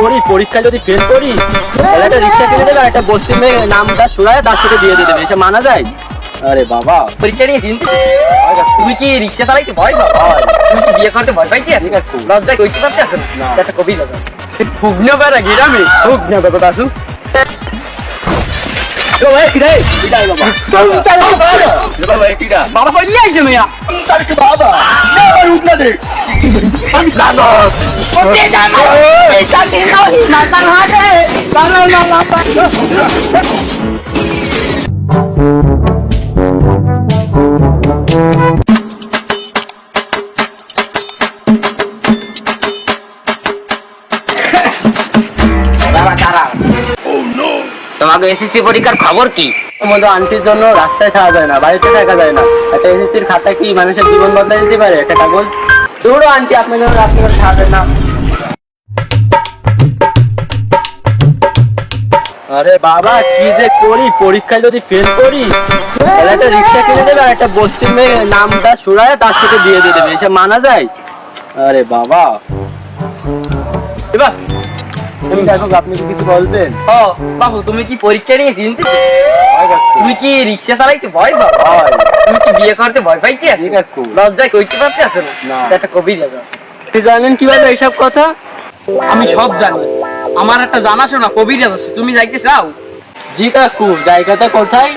করি পরীক্ষা যদি ফেল করি তাহলে একটা রিক্সা কিনে দেবে আর একটা বস্তির মেয়ে নামটা শুনায় তার সাথে দিয়ে দিয়ে দেবে এসে মানা যায়। আরে বাবা পরীক্ষা নিয়ে চিন্তা তুমি কি রিক্সা চালাইতে ভয় পাও? তুমি কি বিয়ে করতে ভয় পাইতে কইতে পারতে আছো? না। একটা কবি দাদা। ফুগনো বেড়া গিরামে কি রে? বিদায় বাবা। বাবা। কিরা বাবা। কইলে আইছে মিয়া। তার কি বাবা না না দে। আমি জানো ওতে জানো তোমাকে এসএসসি পরীক্ষার খবর কি? তোমাদের আন্টির জন্য রাস্তায় থাকা যায় না, বাড়িতে থাকা যায় না। একটা এসএসসির খাতা কি মানুষের জীবন বদলাই দিতে পারে? একটা কাগজ দৌড়ো আন্টি জন্য রাস্তায় থাকা না। আরে বাবা, কি যে করি? পরীক্ষায় যদি ফেল করি, তাহলে একটা রিক্সা কিনে দেবে আর একটা বস্তির মেয়ে নামটা সুরায়, তার সাথে দিয়ে দিয়ে দেবে, এসে মানা যায়। আরে বাবা। এবার তুমি দেখো আপনি কি কিছু বলবেন ও বাবু তুমি কি পরীক্ষা নিয়ে তুমি কি রিক্সা চালাইতে ভয় পাও? তুমি কি বিয়ে করতে ভয় পাইতে আছো? লজ্জায় কইতে পারতে আছো না। একটা জানেন কীভাবে এইসব কথা? আমি সব জানি। আমার একটা জানাশোনা কবিরাজ আছে। তুমি যাইতে চাও? জি কাকু জায়গাটা কোথায়?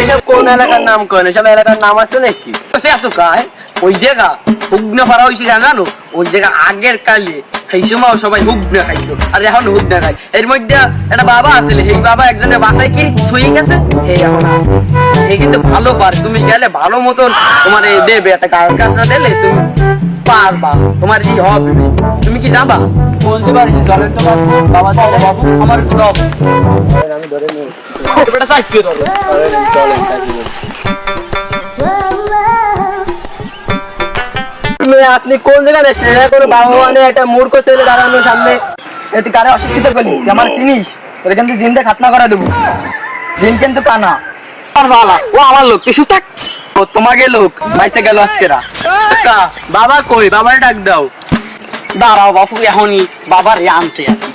এইসব কোন এলাকার নাম এসব এলাকার নাম আছে নাকি? বসে আছো কায়? ওই জায়গা হুগনো পাড়া হয়েছে জানানো ওই জায়গা আগের কালে সেই সময় সবাই হুগনো খাইতো। আর এখন হুগনো খাই এর মধ্যে একটা বাবা আসলে এই বাবা একজনের বাসায় কি ছুঁয়ে গেছে? এই এখন আছে। এই কিন্তু ভালো পার। তুমি গেলে ভালো মতন তোমার এই দেবে একটা কাজটা দিলে তুমি পারবা। তোমার কি হবে। তুমি কি যাবা? বলতে পারি জলের তো বাবা তাহলে বাবু আমার একটু আমি ধরে নিই। এটা সাইকেল ধরো। তুমি আপনি কোন জায়গায় এসেছেন করে একটা মূর্খ ছেলে দাঁড়ানোর সামনে। এতে কারে অশিক্ষিত করলি আমার চিনিস? খাতনা করা দেবো। জিন কিন্তু কানা। আর বালা, ও আমার লোক, কিছু থাক। ও তোমাকে লোক, বাইসে গেল আজকেরা বাবা কই? বাবার ডাক দাও। দাঁড়াও বাপু, এখনই বাবার আনতে আসি।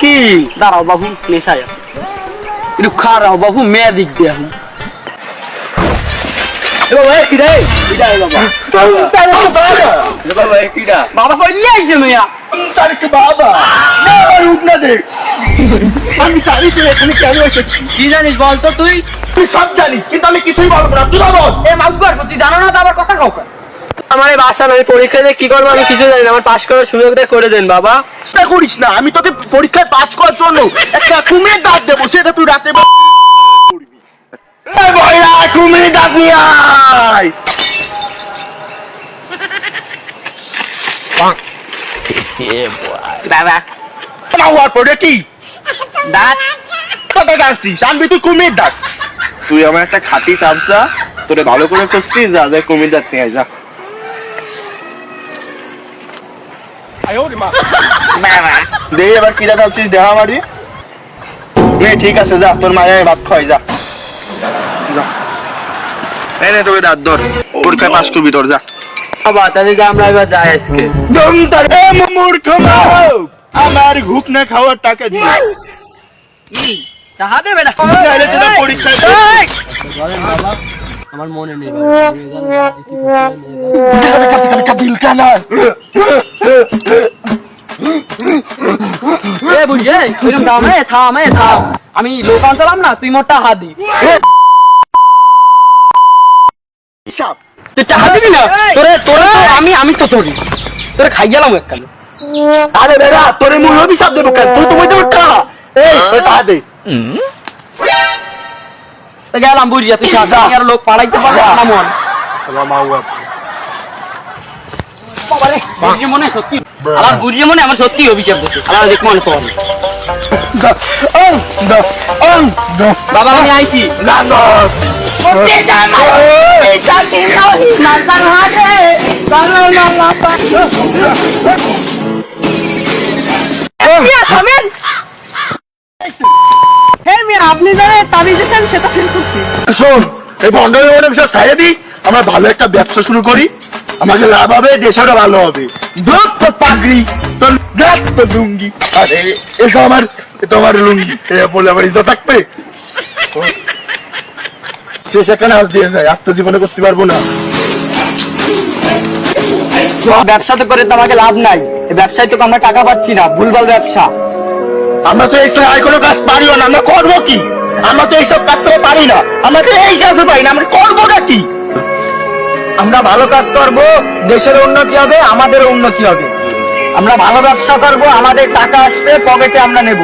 কি? দাঁড়াও বাবু নেশায় আছে। একটু খারাও বাবু মেয়ে দিক দিয়ে এখন বাবা কইলে মেয়া বাবা। না দে। আমি তুই এখানে কেন কি জানিস বল তো তুই? তুই সব জানিস কিন্তু আমি কিছুই বলব না। তুই বল। এ মাগুয়ার তুই জানো না তো আবার কথা কাউকে আমার এই বাসা আমি পরীক্ষা দিয়ে কি করব আমি কিছু জানি না আমার পাশ করার সুযোগটা করে দেন বাবা। চিন্তা করিস না আমি তোকে পরীক্ষায় পাস করার জন্য একটা কুমির ডাক দেবো সেটা তুই রাতে করবি এ কুমির ডাক নিয়ে আয়। বাবা। হওয়ার পরে কি? ডাক তোকে ডাকছিস আনবি তুই কুমির ডাক তুই আমার একটা খাতি চামচা তোরে ভালো করে করছিস যা যা কুমির ডাক নিয়ে যা। দে এবার কি দেহা মারি। নে ঠিক আছে যা তোর মায়ের ভাত খাই যা। যা। এই নে তোকে দাঁত ধর পরীক্ষায় পাস করবি তোর যা। বাবা তাহলে যে আমরা এবার যাই আজকে। এ মূর্খ আমার ঘুক না খাওয়ার টাকা দিয়ে। টাকা দে বেটা তাহলে তোরা পরীক্ষায় আমার মনে নেই। কানা বুঝে ওইরকম দাম? এ থাম এ থাম। আমি লোক আনছিলাম না তুই মোটা হাদি সাপ তুই টাকা দিবি না? তোরে তোরে আমি আমি তো তোরি তোরে খাই গেলাম এককাল আরে বেড়া তোরে মুই অভিশাপ দেবো কেন? তুই তো বইতে উঠা এই তোর টাকা দে। গেলাম বুঝিয়া তুই আর লোক পাড়াইতে পারবে না মন। মনে সত্যি। আমার বুঝিয়ে মনে আমার সত্যি অভিশাপ দিচ্ছে আমার দেখ তোর বাবা আমি আইছি। আপনি জানেন তাবিজ দিচ্ছেন সেটা ফিল করছি। শোন এই বন্ধনের মনে সব ছাড়ে দিই। আমরা ভালো একটা ব্যবসা শুরু করি। আমাকে লাভ হবে দেশটা ভালো হবে। তোর পাগড়ি তোর দেখ তোর লুঙ্গি। আরে এসব আমার এ তো লুঙ্গি। বলে আমার ইজ্জত থাকবে? শেষ একটা নাচ দিয়ে যায় আত্মজীবনে করতে পারব না। ব্যবসা তো করে তো আমাকে লাভ নাই। ব্যবসায় তো আমরা টাকা পাচ্ছি না ভুলভাল ব্যবসা। আমরা তো এইসব আর কোনো কাজ পারিও না আমরা করব কি? আমরা তো এইসব কাজ পারি না। আমরা তো এই কাজে পারি না আমরা করবোটা কি? আমরা ভালো কাজ করব, দেশের উন্নতি হবে, আমাদের উন্নতি হবে। আমরা ভালো ব্যবসা করব, আমাদের টাকা আসবে, পকেটে আমরা নেব।